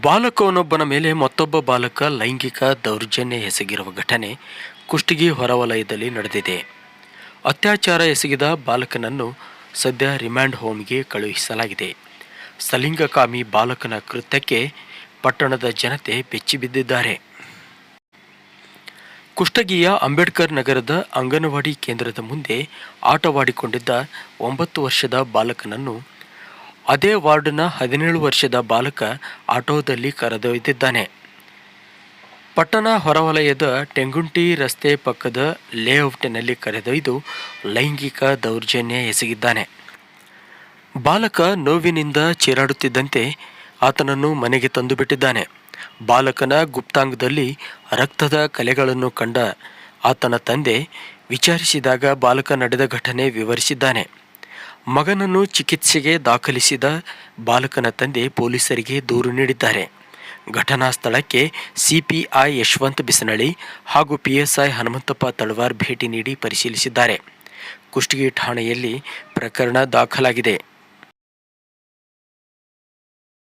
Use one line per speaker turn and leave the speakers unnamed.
ಬಾಲಕನೊಬ್ಬನ ಮೇಲೆ ಮತ್ತೊಬ್ಬ ಬಾಲಕ ಲೈಂಗಿಕ ದೌರ್ಜನ್ಯ ಎಸಗಿರುವ ಘಟನೆ ಕುಷ್ಟಗಿ ಹೊರವಲಯದಲ್ಲಿ ನಡೆದಿದೆ. ಅತ್ಯಾಚಾರ ಎಸಗಿದ ಬಾಲಕನನ್ನು ಸದ್ಯ ರಿಮ್ಯಾಂಡ್ ಹೋಮ್ಗೆ ಕಳುಹಿಸಲಾಗಿದೆ. ಸಲಿಂಗಕಾಮಿ ಬಾಲಕನ ಕೃತ್ಯಕ್ಕೆ ಪಟ್ಟಣದ ಜನತೆ ಬೆಚ್ಚಿಬಿದ್ದಿದ್ದಾರೆ ಕುಷ್ಟಗಿಯ ಅಂಬೇಡ್ಕರ್ ನಗರದ ಅಂಗನವಾಡಿ ಕೇಂದ್ರದ ಮುಂದೆ ಆಟವಾಡಿಕೊಂಡಿದ್ದ ಒಂಬತ್ತು ವರ್ಷದ ಬಾಲಕನನ್ನು ಅದೇ ವಾರ್ಡ್ನ ಹದಿನೇಳು ವರ್ಷದ ಬಾಲಕ ಆಟೋದಲ್ಲಿ ಕರೆದೊಯ್ದಿದ್ದಾನೆ. ಪಟ್ಟಣ ಹೊರವಲಯದ ಟೆಂಗುಂಟಿ ರಸ್ತೆ ಪಕ್ಕದ ಲೇಔಟ್ನಲ್ಲಿ ಕರೆದೊಯ್ದು ಲೈಂಗಿಕ ದೌರ್ಜನ್ಯ ಎಸಗಿದ್ದಾನೆ. ಬಾಲಕ ನೋವಿನಿಂದ ಚೀರಾಡುತ್ತಿದ್ದಂತೆ ಆತನನ್ನು ಮನೆಗೆ ತಂದು ಬಿಟ್ಟಿದ್ದಾನೆ ಬಾಲಕನ ಗುಪ್ತಾಂಗದಲ್ಲಿ ರಕ್ತದ ಕಲೆಗಳನ್ನು ಕಂಡ ಆತನ ತಂದೆ ವಿಚಾರಿಸಿದಾಗ ಬಾಲಕ ನಡೆದ ಘಟನೆ ವಿವರಿಸಿದ್ದಾನೆ. ಮಗನನ್ನು ಚಿಕಿತ್ಸೆಗೆ ದಾಖಲಿಸಿದ ಬಾಲಕನ ತಂದೆ ಪೊಲೀಸರಿಗೆ ದೂರು ನೀಡಿದ್ದಾರೆ. ಘಟನಾ ಸ್ಥಳಕ್ಕೆ ಸಿಪಿಐ ಯಶವಂತ್ ಬಿಸನಳ್ಳಿ ಹಾಗೂ ಪಿಎಸ್ಐ ಹನುಮಂತಪ್ಪ ತಳವಾರ್ ಭೇಟಿ ನೀಡಿ ಪರಿಶೀಲಿಸಿದ್ದಾರೆ. ಕುಷ್ಟಗಿ ಠಾಣೆಯಲ್ಲಿ ಪ್ರಕರಣ ದಾಖಲಾಗಿದೆ.